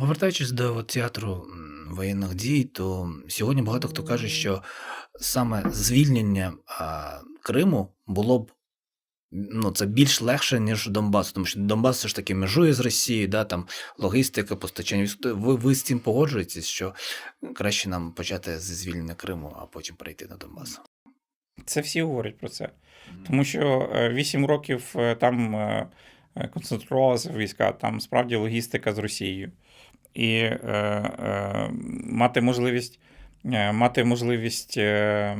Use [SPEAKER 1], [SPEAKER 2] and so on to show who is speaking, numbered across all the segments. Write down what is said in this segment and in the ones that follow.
[SPEAKER 1] Повертаючись до театру воєнних дій, то сьогодні багато хто каже, що саме звільнення а, Криму було б ну, це більш легше, ніж Донбас, тому що Донбас все ж таки межує з Росією, да, там логістика, постачання. Ви, ви з цим погоджуєтесь, що краще нам почати зі звільнення Криму, а потім перейти на Донбас.
[SPEAKER 2] Це всі говорять про це. Тому що 8 років е, там е, е, концентрувалися війська, там справді логістика з Росією. І е, е, мати можливість, е, мати можливість е,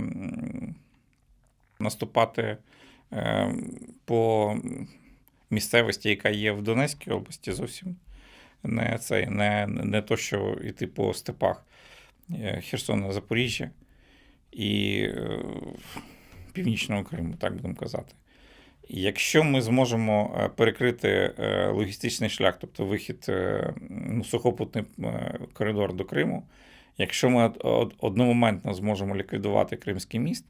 [SPEAKER 2] наступати е, по місцевості, яка є в Донецькій області, зовсім не, цей, не, не то, що йти по степах е, Херсона, Запоріжжя і е, Північного Криму, так будемо казати. Якщо ми зможемо е, перекрити е, логістичний шлях, тобто вихід е, ну, сухопутний коридор до Криму, якщо ми од- од- одномоментно зможемо ліквідувати Кримський міст,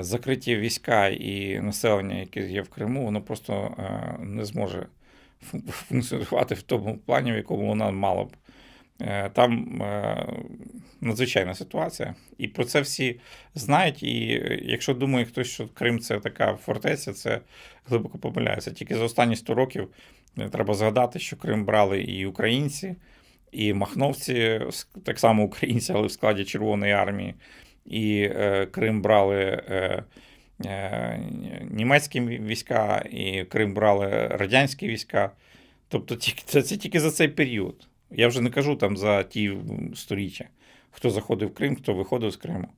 [SPEAKER 2] закриті війська і населення, яке є в Криму, воно просто не зможе функціонувати в тому плані, в якому воно мало б. Там надзвичайна ситуація, і про це всі знають. І е, якщо думає хтось, що Крим це така фортеця, це глибоко помиляється. Тільки за останні 100 років е, треба згадати, що Крим брали і українці, і махновці, так само українці, але в складі Червоної армії, і е, Крим брали. Е, е, Німецькі війська, і Крим брали радянські війська. Тобто це, це тільки за цей період. Я вже не кажу там за ті сторіччя, хто заходив в Крим, хто виходив з Криму.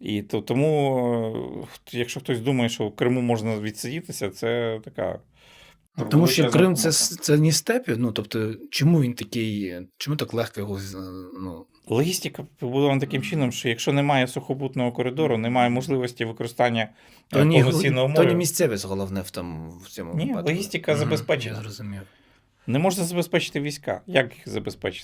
[SPEAKER 2] І то, тому, е, якщо хтось думає, що в Криму можна відсидітися, це така.
[SPEAKER 1] Тому що Крим це, це не степі. Ну тобто, чому він такий, чому так легко його ну,
[SPEAKER 2] Логістика побудована таким чином, що якщо немає сухопутного коридору, немає можливості використання е,
[SPEAKER 1] ні, то не
[SPEAKER 2] моря.
[SPEAKER 1] місцевість головне в тому в цьому
[SPEAKER 2] Ні,
[SPEAKER 1] випадку.
[SPEAKER 2] логістика забезпечена.
[SPEAKER 1] Я зрозумів.
[SPEAKER 2] Не можна забезпечити війська. Як їх забезпечити?